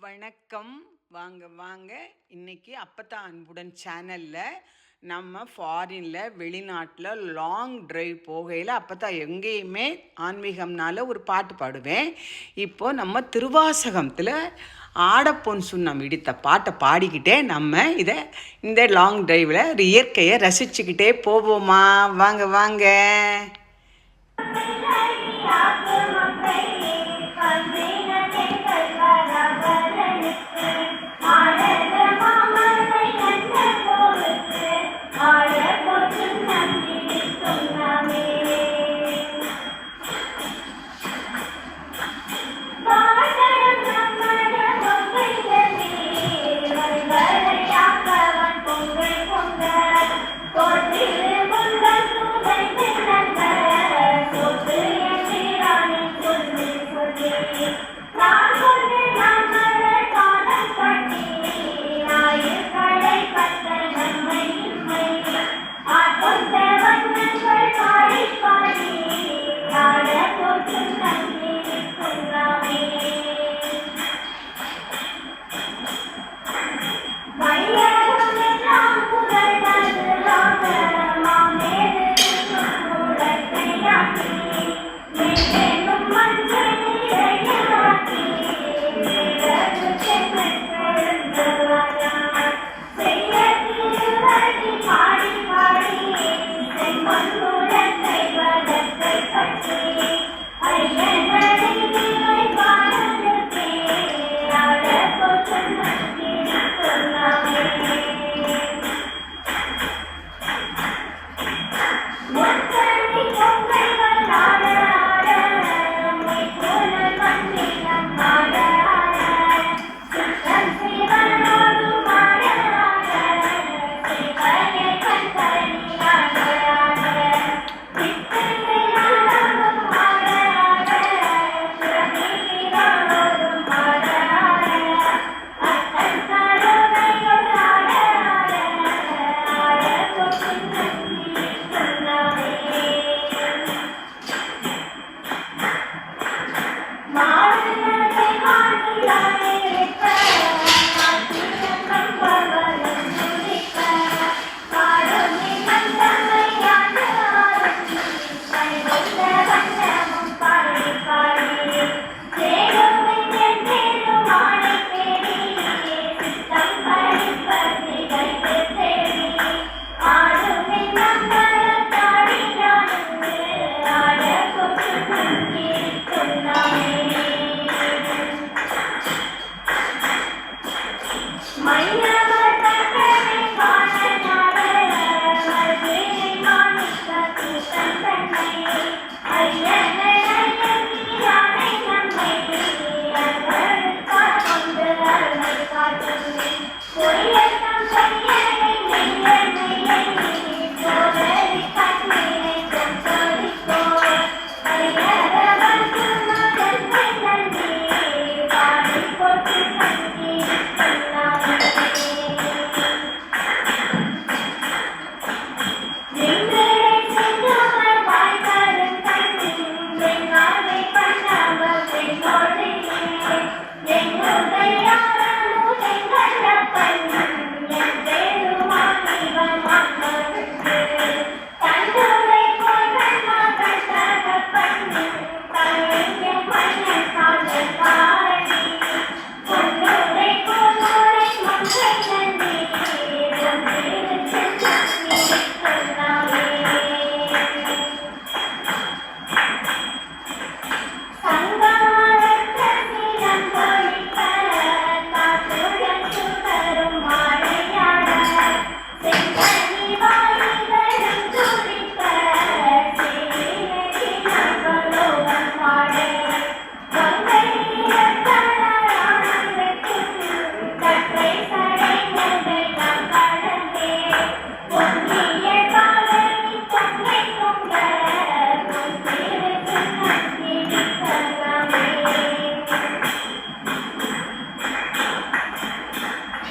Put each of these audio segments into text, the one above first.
வணக்கம். வாங்க வாங்க. இன்னைக்கு அப்பத்தான் அன்புடன் சேனலில் நம்ம ஃபாரினில் வெளிநாட்டில் லாங் டிரைவ் போகையில் அப்பத்தான் எங்கேயுமே ஆன்மீகம்னால ஒரு பாட்டு பாடுவேன். இப்போ நம்ம திருவாசகத்தில் ஆடப்பொன் சுண்ணம் இடித்த பாட்டை பாடிக்கிட்டே நம்ம இதை இந்த லாங் டிரைவில் இயற்கையை ரசிச்சுக்கிட்டே போவோமா? வாங்க வாங்க.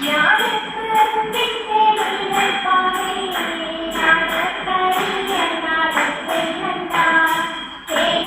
ഞാൻ